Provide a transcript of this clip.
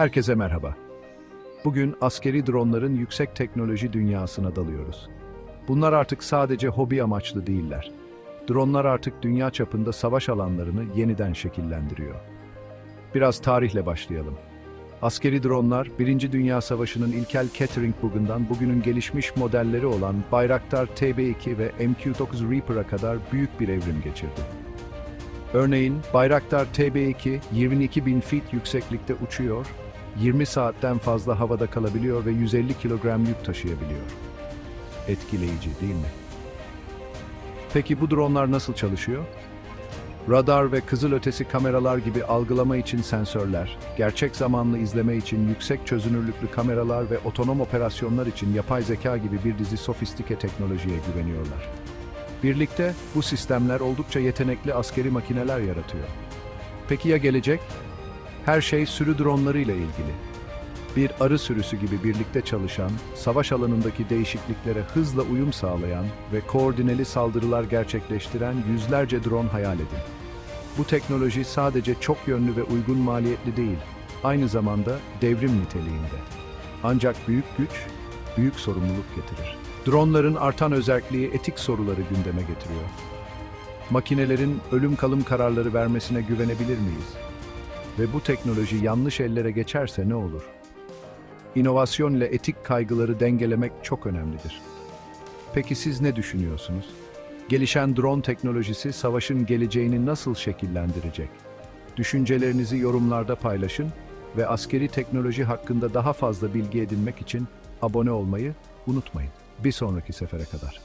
Herkese merhaba. Bugün askeri dronların yüksek teknoloji dünyasına dalıyoruz. Bunlar artık sadece hobi amaçlı değiller. Dronlar artık dünya çapında savaş alanlarını yeniden şekillendiriyor. Biraz tarihle başlayalım. Askeri dronlar, Birinci Dünya Savaşı'nın ilkel Catering bugünden bugünün gelişmiş modelleri olan Bayraktar TB2 ve MQ-9 Reaper'a kadar büyük bir evrim geçirdi. Örneğin Bayraktar TB2 22 bin feet yükseklikte uçuyor, 20 saatten fazla havada kalabiliyor ve 150 kilogram yük taşıyabiliyor. Etkileyici değil mi? Peki bu dronlar nasıl çalışıyor? Radar ve kızılötesi kameralar gibi algılama için sensörler, gerçek zamanlı izleme için yüksek çözünürlüklü kameralar ve otonom operasyonlar için yapay zeka gibi bir dizi sofistike teknolojiye güveniyorlar. Birlikte bu sistemler oldukça yetenekli askeri makineler yaratıyor. Peki ya gelecek? Her şey sürü dronlarıyla ilgili. Bir arı sürüsü gibi birlikte çalışan, savaş alanındaki değişikliklere hızla uyum sağlayan ve koordineli saldırılar gerçekleştiren yüzlerce drone hayal edin. Bu teknoloji sadece çok yönlü ve uygun maliyetli değil, aynı zamanda devrim niteliğinde. Ancak büyük güç, büyük sorumluluk getirir. Dronların artan özelliği etik soruları gündeme getiriyor. Makinelerin ölüm kalım kararları vermesine güvenebilir miyiz? Ve bu teknoloji yanlış ellere geçerse ne olur? İnovasyon ile etik kaygıları dengelemek çok önemlidir. Peki siz ne düşünüyorsunuz? Gelişen drone teknolojisi savaşın geleceğini nasıl şekillendirecek? Düşüncelerinizi yorumlarda paylaşın ve askeri teknoloji hakkında daha fazla bilgi edinmek için abone olmayı unutmayın. Bir sonraki sefere kadar.